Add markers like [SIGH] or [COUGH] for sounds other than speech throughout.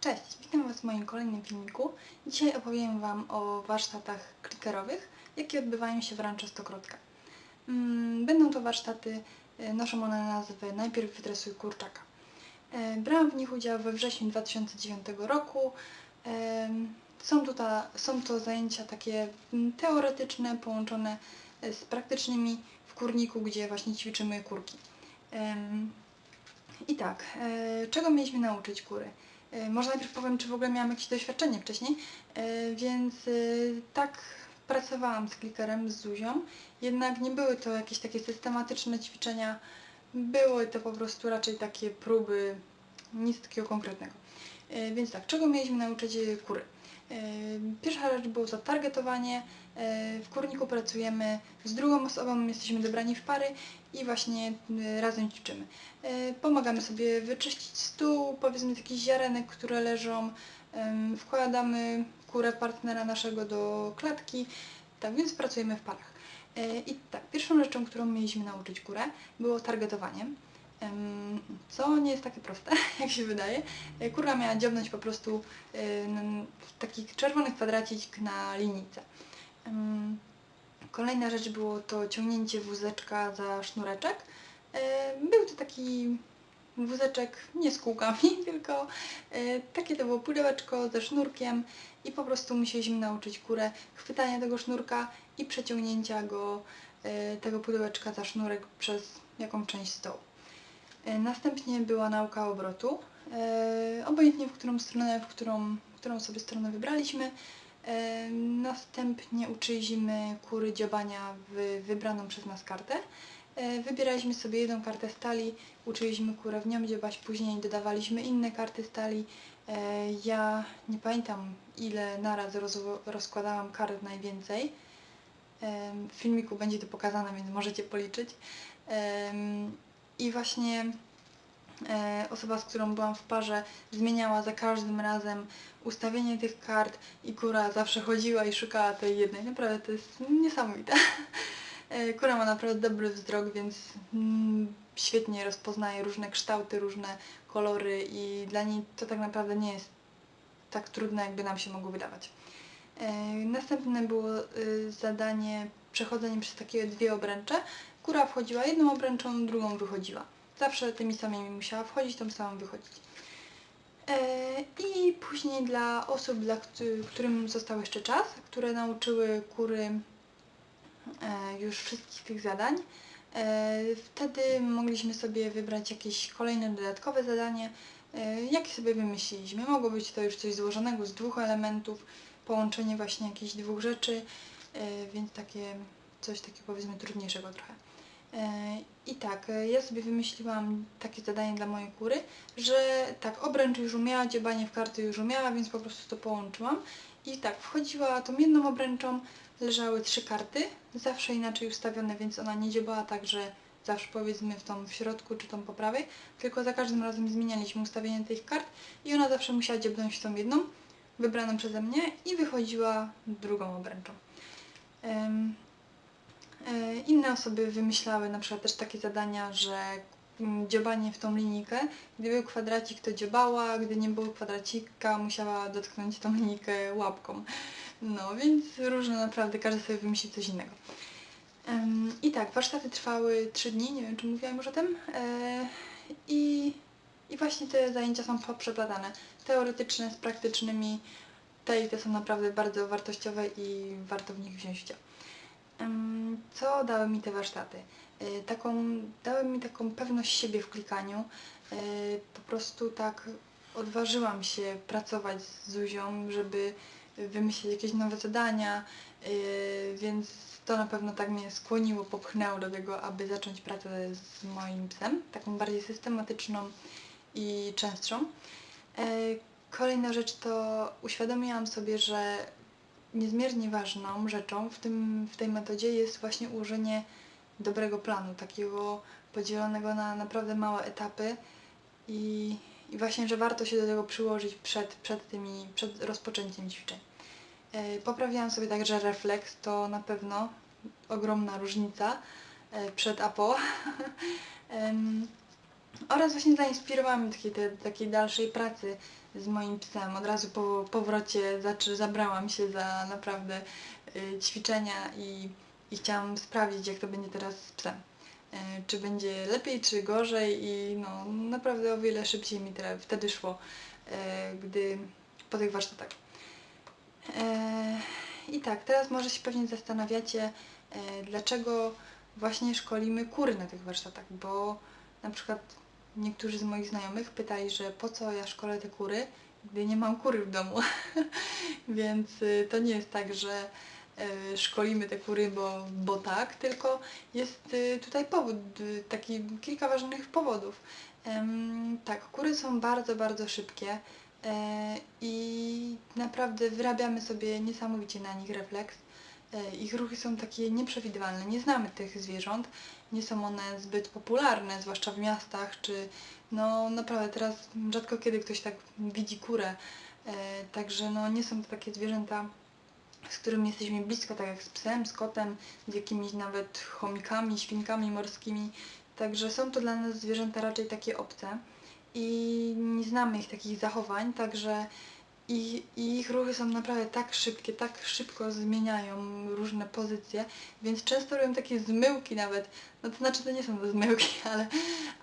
Cześć, witam Was w moim kolejnym filmiku. Dzisiaj opowiem Wam o warsztatach klikerowych, jakie odbywają się w Rancho Stokrotka. Mm, Będą to warsztaty, e, noszą one nazwę Najpierw wytresuj kurczaka. E, Brałam w nich udział we wrześniu 2009 roku. Em, Są to, ta, są to zajęcia takie mm, teoretyczne, połączone e, z praktycznymi w kurniku, gdzie właśnie ćwiczymy kurki. I tak, e, czego mieliśmy nauczyć kury? E, Może najpierw powiem, czy w ogóle miałam jakieś doświadczenie wcześniej, E, więc e, tak pracowałam z klikerem, z Zuzią, jednak nie były to jakieś takie systematyczne ćwiczenia, były to po prostu raczej takie próby, nic takiego konkretnego. Więc tak, czego mieliśmy nauczyć kury? Pierwsza rzecz było zatargetowanie. W kurniku pracujemy z drugą osobą, jesteśmy dobrani w pary i właśnie e, razem ćwiczymy. Pomagamy sobie wyczyścić stół, powiedzmy z ziarenek, które leżą. Wkładamy kurę partnera naszego do klatki. Tak więc pracujemy w parach. E, I tak, pierwszą rzeczą, którą mieliśmy nauczyć kurę, było targetowanie. Co nie jest takie proste, [LAUGHS] jak się wydaje. E, Kura miała dziobnąć po prostu e, w taki czerwony kwadracik na linijce. Kolejna rzecz było to ciągnięcie wózeczka za sznureczek. E, Był to taki wózeczek nie z kółkami, [LAUGHS] tylko takie to było pudełeczko ze sznurkiem i po prostu musieliśmy nauczyć kurę chwytania tego sznurka i przeciągnięcia go, tego pudełeczka za sznurek przez jaką część stołu. E, Następnie była nauka obrotu. E, Obojętnie w którą stronę, w którą, w którą sobie stronę wybraliśmy. E, Następnie uczyliśmy kury dziobania w wybraną przez nas kartę. Wybieraliśmy sobie jedną kartę stali, uczyliśmy kurę w nią dziobać, później dodawaliśmy inne karty stali. Ja nie pamiętam ile naraz roz, rozkładałam kart najwięcej. W filmiku będzie to pokazane, więc możecie policzyć. I właśnie e, osoba, z którą byłam w parze, zmieniała za każdym razem ustawienie tych kart i kura zawsze chodziła i szukała tej jednej. Naprawdę to jest niesamowite. [LAUGHS] E, Kura ma naprawdę dobry wzrok, więc mm, świetnie rozpoznaje różne kształty, różne kolory i dla niej to tak naprawdę nie jest tak trudne, jakby nam się mogło wydawać. E, Następne było zadanie przechodzenie przez takie dwie obręcze. Kura wchodziła jedną obręczą, drugą wychodziła. Zawsze tymi samymi musiała wchodzić, tą samą wychodzić. E, I później dla osób, dla któ- którym został jeszcze czas, które nauczyły kury e, już wszystkich tych zadań, e, wtedy mogliśmy sobie wybrać jakieś kolejne dodatkowe zadanie, jakie sobie wymyśliliśmy. Mogło być to już coś złożonego z dwóch elementów, połączenie właśnie jakichś dwóch rzeczy, więc takie coś takiego powiedzmy trudniejszego trochę. E, I tak, e, ja sobie wymyśliłam takie zadanie dla mojej kury, że tak, obręcz już umiała, dziobanie w karty już umiała, więc po prostu to połączyłam. I tak, wchodziła tą jedną obręczą, leżały trzy karty, zawsze inaczej ustawione, więc ona nie dziobała tak, że zawsze powiedzmy w tą w środku czy tą po prawej, tylko za każdym razem zmienialiśmy ustawienie tych kart i ona zawsze musiała dziobnąć w tą jedną, wybraną przeze mnie i wychodziła drugą obręczą. E, Inne osoby wymyślały na przykład też takie zadania, że mm, dziobanie w tą linijkę, gdy był kwadracik to dziobała, gdy nie było kwadracika musiała dotknąć tą linijkę łapką. No więc różne naprawdę, każdy sobie wymyśli coś innego. I tak, warsztaty trwały 3 dni, nie wiem czy mówiłam już o tym. E, I, I właśnie te zajęcia są poprzeplatane. Teoretyczne z praktycznymi. Te i te są naprawdę bardzo wartościowe i warto w nich wziąć udział. Co dały mi te warsztaty? E, Taką, dały mi taką pewność siebie w klikaniu. E, Po prostu tak odważyłam się pracować z Zuzią, żeby wymyślić jakieś nowe zadania, e, więc to na pewno tak mnie skłoniło, popchnęło do tego, aby zacząć pracę z moim psem, taką bardziej systematyczną i częstszą. Kolejna rzecz to uświadomiłam sobie, że niezmiernie ważną rzeczą w, tym, w tej metodzie jest właśnie ułożenie dobrego planu, takiego podzielonego na naprawdę małe etapy i, i właśnie, że warto się do tego przyłożyć przed, przed, tymi, przed rozpoczęciem ćwiczeń. E, Poprawiłam sobie także refleks, to na pewno ogromna różnica e, przed a po. [LAUGHS] Oraz właśnie zainspirowała mnie takiej, takiej dalszej pracy z moim psem. Od razu po powrocie znaczy zabrałam się za naprawdę y, ćwiczenia i, i chciałam sprawdzić, jak to będzie teraz z psem. Y, czy będzie lepiej, czy gorzej i no, naprawdę o wiele szybciej mi teraz wtedy szło, y, gdy po tych warsztatach. I tak, teraz może się pewnie zastanawiacie, dlaczego właśnie szkolimy kury na tych warsztatach, bo na przykład niektórzy z moich znajomych pytali, że po co ja szkolę te kury, gdy nie mam kury w domu. [LAUGHS] Więc y, to nie jest tak, że y, szkolimy te kury, bo, bo tak, tylko jest y, tutaj powód, taki kilka ważnych powodów. Tak, kury są bardzo, bardzo szybkie e, i naprawdę wyrabiamy sobie niesamowicie na nich refleks. E, Ich ruchy są takie nieprzewidywalne. Nie znamy tych zwierząt, nie są one zbyt popularne, zwłaszcza w miastach, czy no naprawdę teraz rzadko kiedy ktoś tak widzi kurę. E, Także no nie są to takie zwierzęta, z którymi jesteśmy blisko, tak jak z psem, z kotem, z jakimiś nawet chomikami, świnkami morskimi. Także są to dla nas zwierzęta raczej takie obce i nie znamy ich takich zachowań, także i, i ich ruchy są naprawdę tak szybkie, tak szybko zmieniają różne pozycje, więc często robią takie zmyłki nawet. No to znaczy to nie są zmyłki, [LAUGHS] ale,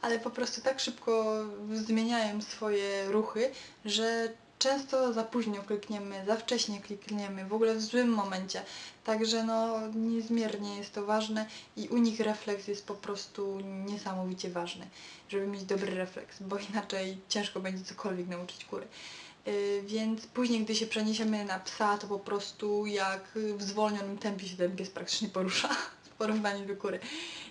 ale po prostu tak szybko zmieniają swoje ruchy, że często za późno klikniemy, za wcześnie klikniemy, w ogóle w złym momencie. Także no niezmiernie jest to ważne i u nich refleks jest po prostu niesamowicie ważny, żeby mieć dobry refleks, bo inaczej ciężko będzie cokolwiek nauczyć kury. Yy, Więc później, gdy się przeniesiemy na psa, to po prostu jak w zwolnionym tempie się ten pies praktycznie porusza [LAUGHS] w porównaniu do kury.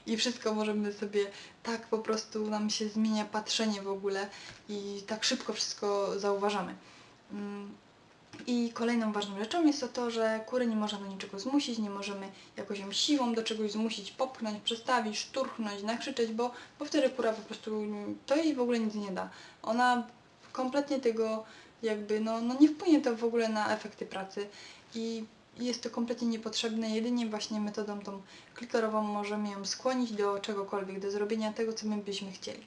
I wszystko możemy sobie, tak po prostu nam się zmienia patrzenie w ogóle i tak szybko wszystko zauważamy. Mm, I kolejną ważną rzeczą jest to to, że kury nie można do niczego zmusić, nie możemy jakoś ją siłą do czegoś zmusić, popchnąć, przestawić, szturchnąć, nakrzyczeć, bo, bo wtedy kura po prostu to jej w ogóle nic nie da. Ona kompletnie tego jakby, no, no nie wpłynie to w ogóle na efekty pracy i jest to kompletnie niepotrzebne. Jedynie właśnie metodą tą klikerową możemy ją skłonić do czegokolwiek, do zrobienia tego, co my byśmy chcieli.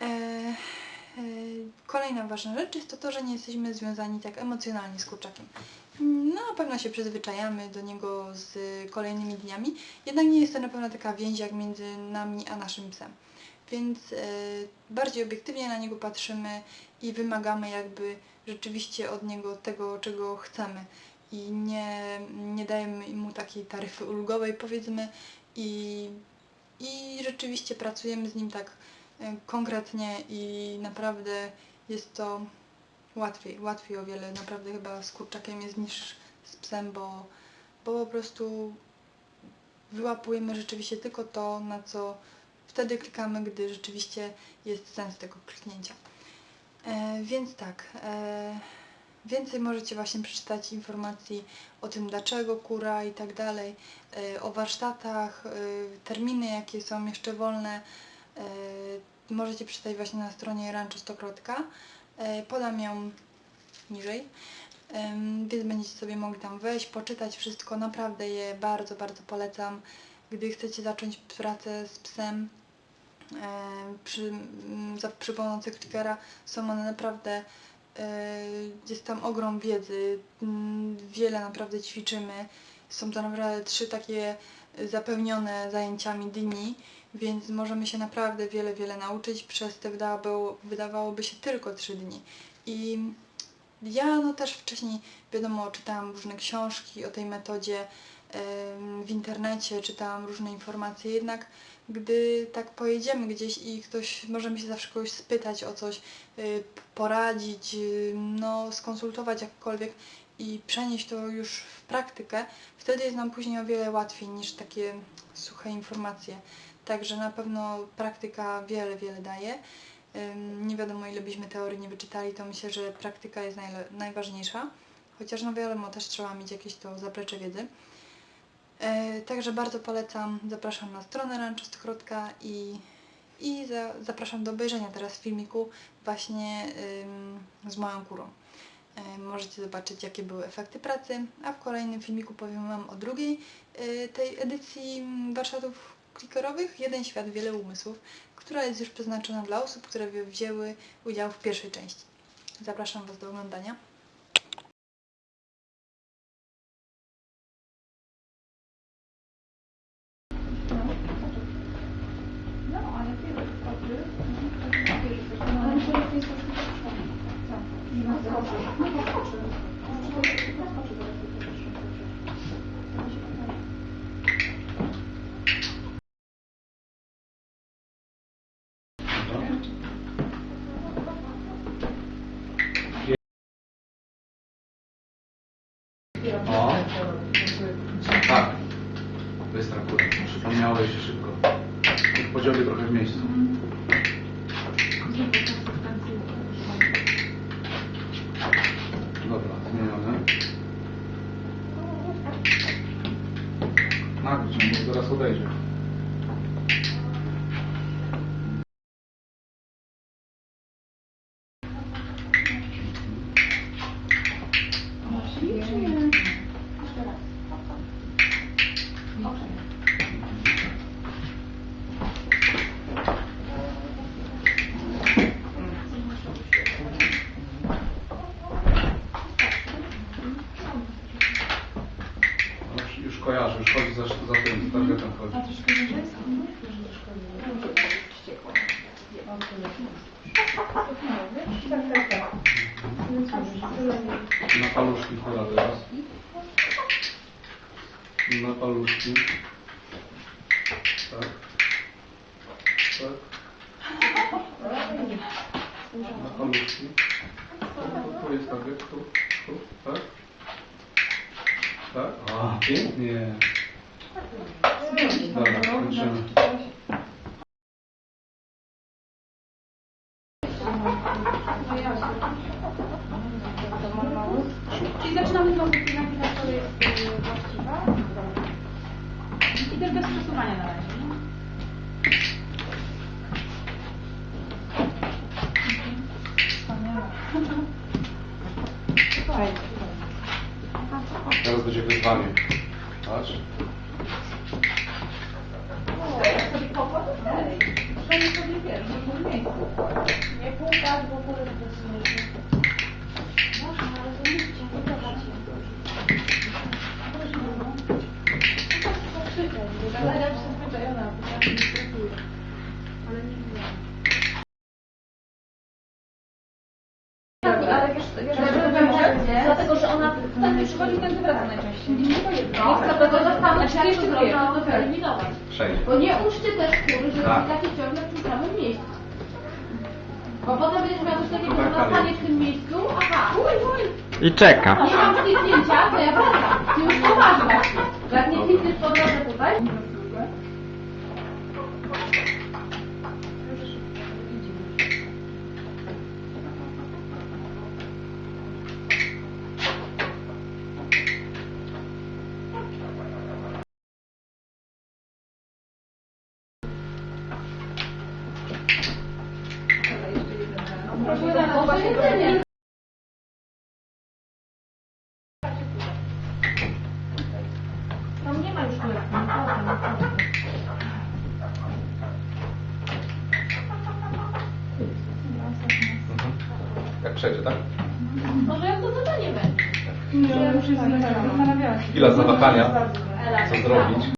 E, e, Kolejna ważna rzecz jest to to, że nie jesteśmy związani tak emocjonalnie z kurczakiem. No, na pewno się przyzwyczajamy do niego z kolejnymi dniami, jednak nie jest to na pewno taka więź jak między nami a naszym psem. Więc e, bardziej obiektywnie na niego patrzymy i wymagamy jakby rzeczywiście od niego tego, czego chcemy. I nie, nie dajemy mu takiej taryfy ulgowej, powiedzmy, i, i rzeczywiście pracujemy z nim tak e, konkretnie i naprawdę jest to łatwiej, łatwiej o wiele naprawdę chyba z kurczakiem jest niż z psem, bo, bo po prostu wyłapujemy rzeczywiście tylko to, na co wtedy klikamy, gdy rzeczywiście jest sens tego kliknięcia. E, więc tak, e, więcej możecie właśnie przeczytać informacji o tym, dlaczego kura i tak dalej, e, o warsztatach, e, terminy, jakie są jeszcze wolne. E, możecie przeczytać właśnie na stronie rancho100. E, podam ją niżej. Em, Więc będziecie sobie mogli tam wejść, poczytać wszystko. Naprawdę je bardzo, bardzo polecam. Gdy chcecie zacząć pracę z psem e, przy, m, za, przy pomocy klikera, są one naprawdę, e, jest tam ogrom wiedzy, m, wiele naprawdę ćwiczymy. Są to naprawdę trzy takie zapełnione zajęciami dni, więc możemy się naprawdę wiele, wiele nauczyć przez te wydawało, wydawałoby się tylko trzy dni. I ja no też wcześniej, wiadomo, czytałam różne książki o tej metodzie w internecie, czytałam różne informacje, jednak gdy tak pojedziemy gdzieś i ktoś, możemy się zawsze kogoś spytać o coś, y, poradzić, y, no skonsultować jakkolwiek i przenieść to już w praktykę, wtedy jest nam później o wiele łatwiej niż takie suche informacje. Także na pewno praktyka wiele, wiele daje. Nie wiadomo ile byśmy teorii nie wyczytali, to myślę, że praktyka jest najważniejsza. Chociaż no wiadomo, też trzeba mieć jakieś to zaplecze wiedzy. E, Także bardzo polecam, zapraszam na stronę Rancho Stokrotka i, i za, zapraszam do obejrzenia teraz filmiku właśnie ym, z moją kurą. E, Możecie zobaczyć jakie były efekty pracy, a w kolejnym filmiku powiem Wam o drugiej e, tej edycji warsztatów klikerowych Jeden świat, wiele umysłów, która jest już przeznaczona dla osób, które wzięły udział w pierwszej części. Zapraszam Was do oglądania. Podzielę trochę w miejscu. Dobra, zmienione. Nagryć, bo zaraz odejdzie. No, już- chodzi za, za tym, targetem chodzi. Na paluszki chyba teraz. Na paluszki. Tak. Tak. Na paluszki. Tu, tu jest target, tu, tu, tak. Tak? A, pięknie. Dobra, kończymy. Czyli zaczynamy znowu pinaki, na której jest y, właściwa. I też bez przesuwania na razie. nie? Teraz będzie wyzwanie. Patrz. sobie pokład dalej. Przynajmniej sobie wiesz, w jednym miejscu. Nie płukać, bo pół Można, ale to nie chciałam, zobaczcie. Ale ja się zwyczajona, bo ja nie pracuję. Ale nie wiem. Ale wiesz, wiesz, dlatego, że ona ten nie przychodzi, ten wywraca najczęściej. Nie to jedno. Dlatego, że tam znaczy, jeszcze zrobić, to wyeliminować. Przejdź. Bo nie uczcie też skóry, że Tak. tak. takie ciągle w tym samym miejscu. Bo potem będziesz miał coś takiego, że Tak, tak. zostanie w tym miejscu, aha, I czeka. nie mam kliknięcia, to ja wracam. Ty już poważnie właśnie. Że jak nie klikniesz po drodze tutaj, Jedzenie. Tam nie ma już leku. Jak przejdzie, tak? Może jak to zadanie będzie. Ja już się. Chwila zawahania. Co zrobić?